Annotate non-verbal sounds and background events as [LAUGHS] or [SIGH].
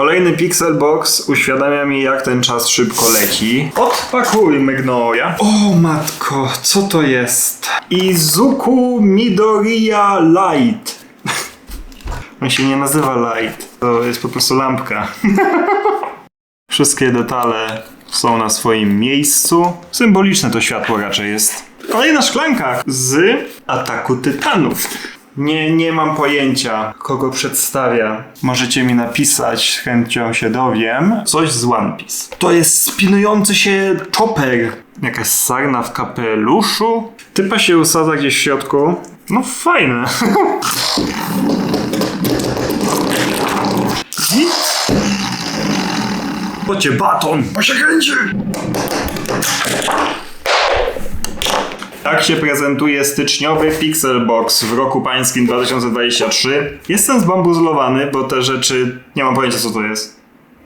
Kolejny Pixel Box uświadamia mi, jak ten czas szybko leci. Odpakujmy gnoja. O matko, co to jest? Izuku Midoriya Light. On się nie nazywa Light, to jest po prostu lampka. [LAUGHS] Wszystkie detale są na swoim miejscu. Symboliczne to światło raczej jest. Kolejna szklanka z ataku tytanów. Nie, nie mam pojęcia, kogo przedstawia. Możecie mi napisać, z chęcią się dowiem. Coś z One Piece. To jest spinujący się chopper. Jakaś sarna w kapeluszu. Typa się usadza gdzieś w środku. No fajne. [LAUGHS] Bocie baton, bo się kręci. Tak się prezentuje styczniowy Pixel Box w roku pańskim 2023. Jestem zbambuzlowany, bo te rzeczy nie mam pojęcia co to jest.